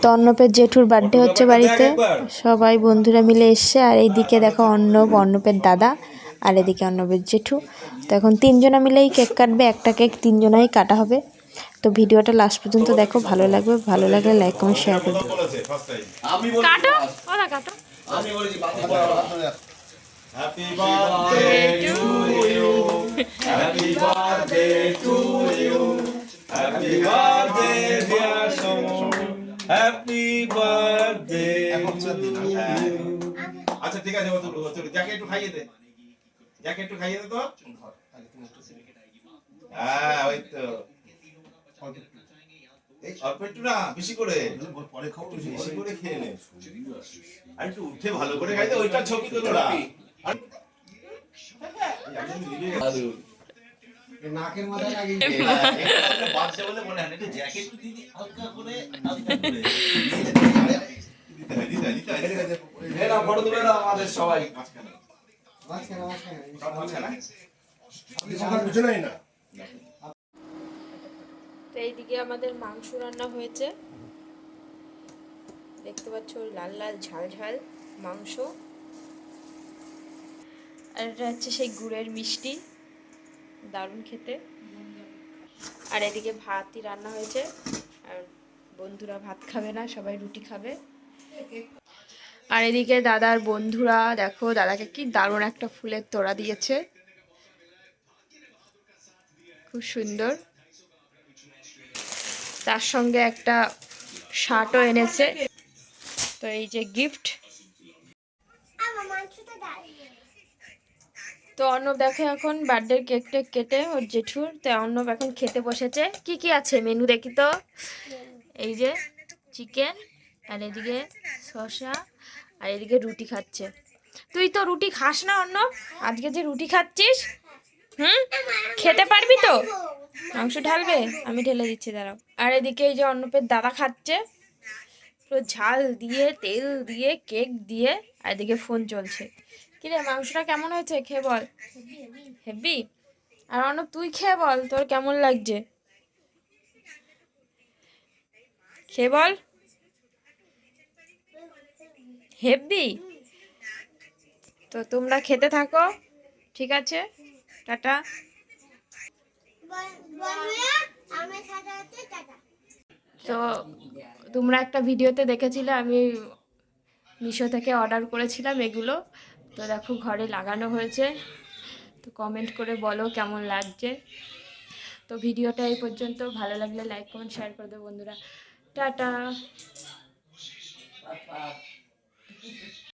তো অর্ণবের জেঠুর বার্থডে হচ্ছে বাড়িতে। সবাই বন্ধুরা মিলে এসছে আর এইদিকে দেখো অর্ণব অর্ণবের দাদা আর এদিকে অর্ণবের জেঠু। তো এখন তিনজনা মিলেই কেক কাটবে একটা কেক তিনজনাই কাটা হবে। তো ভিডিওটা লাস্ট পর্যন্ত দেখো ভালো লাগবে ভালো লাগলে লাইক কমেন্ট শেয়ার করে দিও। হ্যাপি বার্থডে আচ্ছা ঠিক আছে ও তো যাকে একটু খাইয়ে দে। যাকে একটু খাইয়ে দে তো। হ্যাঁ ওই তো। অল্প একটু না বেশি করে। পরে খাও বেশি করে খেয়ে নে। আর একটু উঠে ভালো করে খাইতে ওইটা ছবি তোলো না। নাকের মাথায় লাগিয়ে বাচ্চা বলে মনে হয় না, জ্যাকেট দিদি হালকা করে হালকা করে। দিতে হয়, দিতে হয়, দিতে হয়, এরা ফটো তুলে দাও আমাদের সবাই। মাঝখানে। মাঝখানে মাঝখানে। মাঝখানে? পিছনেই না। তো এইদিকে আমাদের মাংস রান্না হয়েছে। দেখতে পাচ্ছ লাল লাল ঝাল ঝাল মাংস। আর এটা হচ্ছে সেই গুড়ের মিষ্টি। দারুণ খেতে। আর এদিকে ভাতই রান্না হয়েছে। আর বন্ধুরা ভাত খাবে না, সবাই রুটি খাবে। আর এদিকে দাদার বন্ধুরা, দেখো, দাদাকে কি দারুণ একটা ফুলের তোড়া দিয়েছে। খুব সুন্দর। তার সঙ্গে একটা শার্টও এনেছে। তো এই যে গিফট তো অর্ণব দেখো এখন বার্থডে কেক টেক কেটে ওর জেঠুর, তো অর্ণব এখন খেতে বসেছে। কি কি আছে মেনু দেখি তো? এই যে চিকেন আর এদিকে শসা, আর এদিকে রুটি খাচ্ছে। তুই তো রুটি খাস না অর্ণব? আজকে যে রুটি খাচ্ছিস, হুম? খেতে পারবি তো? মাংস ঢালবে? আমি ঢেলে দিচ্ছি, দাঁড়াও। আর এদিকে এই যে অন্নপের দাদা খাচ্ছে। পুরো ঝাল দিয়ে, তেল দিয়ে কেক দিয়ে, আর এদিকে ফোন চলছে। কিরে, মাংসটা কেমন হয়েছে? খেয়ে বল। হেভি আর অর্ণব তুই খেয়ে বল, তোর কেমন লাগছে? খেয়ে বল। হেভি তো তোমরা খেতে থাকো, ঠিক আছে? টাটা। তো তোমরা একটা ভিডিওতে দেখেছিলে, আমি মিশো থেকে অর্ডার করেছিলাম এগুলো। তো দেখো ঘরে লাগানো হয়েছে। তো কমেন্ট করে বলো কেমন লাগছে। তো ভিডিওটা এই পর্যন্ত। ভালো লাগলে লাইক কমেন্ট শেয়ার করে দেবো বন্ধুরা। টাটা।